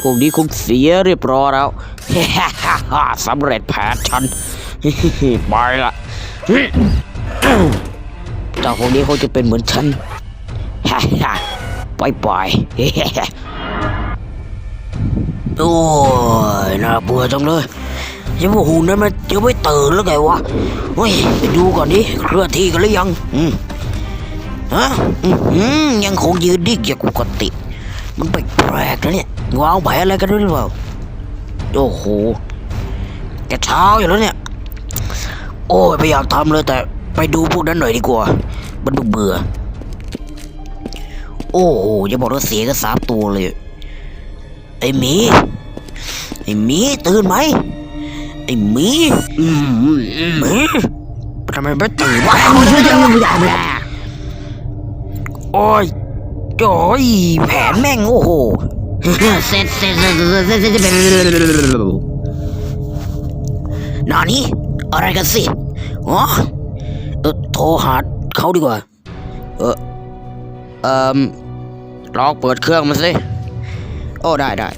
พวกนี้คงเสียเรียบร้อยแล้วสำเร็จแผนฉันไปละเจ้าพวกนี้เขาจะเป็นเหมือนฉันไปไปโอ้ยน่าเบื่อจังเลยยังว่าหูนั้นมันยังไม่ตื่นแล้วไงวะเฮ้ยไปดูก่อนดิเคลื่อนที่กันหรือยัง อืมฮะอืมอืมยังคงยืนดิ้งอย่างปกติ มันแปลกๆนะเนี่ยวางแผนอะไรกันด้วยหรือเปล่า โอ้โหจะเช้าอยู่แล้วเนี่ย โอ้ยไม่อยากทำเลยแต่ไปดูพวกนั้นหน่อยดีกว่า มันดูเบื่อ โอ้โหอย่าบอกว่าเสียกันสามตัวเลย ไอ้หมี ไอ้หมีตื่นไหม ไอ้หมี อืมอืมอืมหมีทำไมไม่ตื่นวะโอ้ย โอ้ยแผนแม่งโอ้โหเสร็จเสร็จเสร็จเสร็จเสร็จเสร็จเสร็จนานี่อะไรกันสิอ๋อโทรหาเขาดีกว่า เออเอ่อลองเปิดเครื่องมาสิโอ้ได้ได้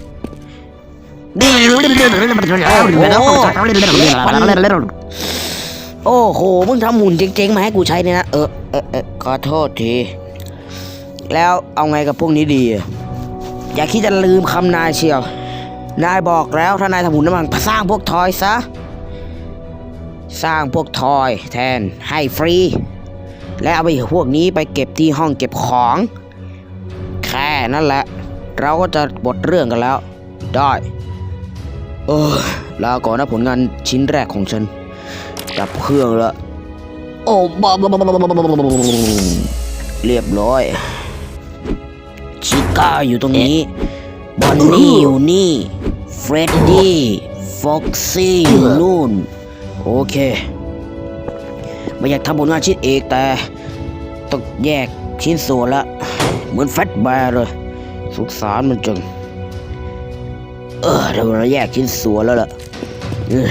โอ้โหมึงทำหุ่นเจ๋งๆมาให้กูใช้เนี่ยนะเออเออขอโทษที แล้วเอาไงกับพวกนี้ดี อย่าคิดจะลืมคำนายเชียว นายบอกแล้วถ้านายทำบุญน้ำมันสร้างพวกทอยซะ สร้างพวกทอยแทนให้ฟรี และเอาไปพวกนี้ไปเก็บที่ห้องเก็บของ แค่นั่นแหละ เราก็จะบทเรื่องกันแล้ว ได้ เออลาก่อนนะผลงานชิ้นแรกของฉันกับเครื่องละโอ้บเรียบร้อย ชิก้าอยู่ตรงนี้ บอนนี่อยู่นี่ เฟรดดี้ ฟ็อกซี่อยู่นู่น โอเค ไม่อยากทำผลงานชิ้นเอกแต่ต้องแยกชิ้นส่วนละ เหมือนแฟตแบร์เลย สุกสารมันจัง เออเดี๋ยวเราแยกชิ้นส่วนแล้วล่ะเออ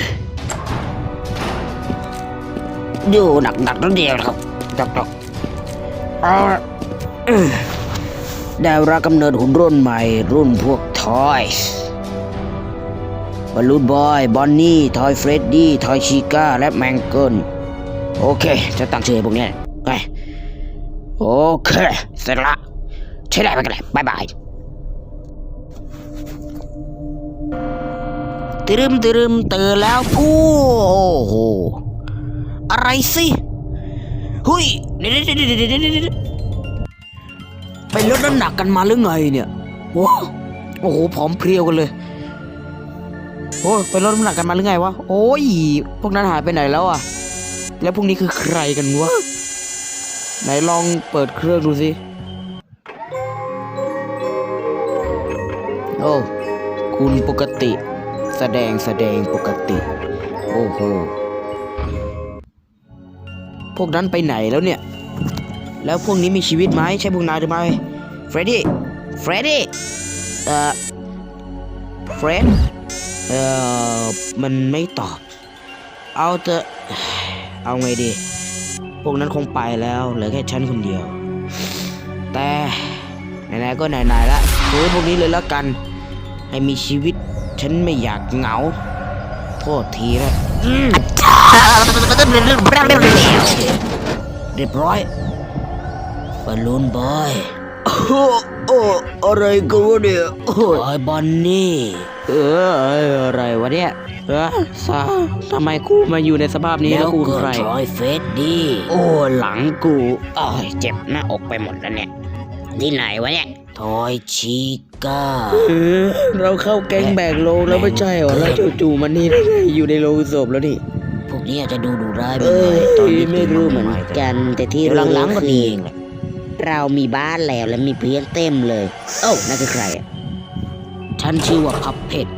ดูหนักหนักๆนั่นเดียวนะครับหนักหนักๆเอาละเออ ได้เวลากำเนิดหุ่นรุ่นใหม่ รุ่นพวกทอยส์บอลลูนบอย บอนนี่ ทอยเฟรดดี้ ทอยชิก้า และแมงเกิลโอเค จะตั้งชื่อพวกเนี้ยไปโอเค เสร็จละใช้ได้ไปกันเลยบายบายตรึมตรึมตื่นแล้วพูโอ้โห อะไรสิ หุยเดี๋ยวเดี๋ยวเดี๋ยว ไปลดน้ำหนักกันมาหรือไงเนี่ยโอ้โอ้โหผอมเพรียวกันเลยโอ้ไปลดน้ำหนักกันมาหรือไงวะโอ้ยพวกนั้นหายไปไหนแล้วอะ แล้วพวกนี้คือใครกันวะไหนลองเปิดเครื่องดูสิโอ้คุณปกติ แสดงแสดงปกติ โอ้โหพวกนั้นไปไหนแล้วเนี่ย แล้วพวกนี้มีชีวิตไหมใช่พวกนายหรือไม่เฟรดดี้เฟรดดี้เอ่อเฟรดเอ่อมันไม่ตอบ เอาเถอะเอาไงดี พวกนั้นคงไปแล้วเหลือแค่ฉันคนเดียว แต่ไหนๆก็ไหนๆละฟื้พวกนี้เลยแล้วกัน ให้มีชีวิตฉันไม่อยากเหงา โทษทีนะเรียบร้อย บอลลูนบอยโอ้โอ้อะไรกันวะเนี่ยโอ้ยบอนนี่ เอออะไรวะเนี่ยเออซาทำไมกูมาอยู่ในสภาพนี้แล้วกูใครทอยเฟสดี้โอ้หลังกูโอ้ยเจ็บหน้าอกไปหมดแล้วเนี่ยที่ไหนวะเนี่ยทอยชิก้าเออเราเข้าแก๊งแบกโลแล้วไม่ใช่เหรอแล้วจู่ๆมันนี่ได้ไงอยู่ในโรงศพแล้วนี่พวกนี้อาจจะดูดูร้ายไปหน่อยตอนนี้ไม่รู้เหมือนกัน แต่ที่หลังๆก็ดีเองแหละ เรามีบ้านแล้วและมีเพื่อนเต็มเลย โอ้นั่นคือใครอะฉันชื่อว่าพับเพชร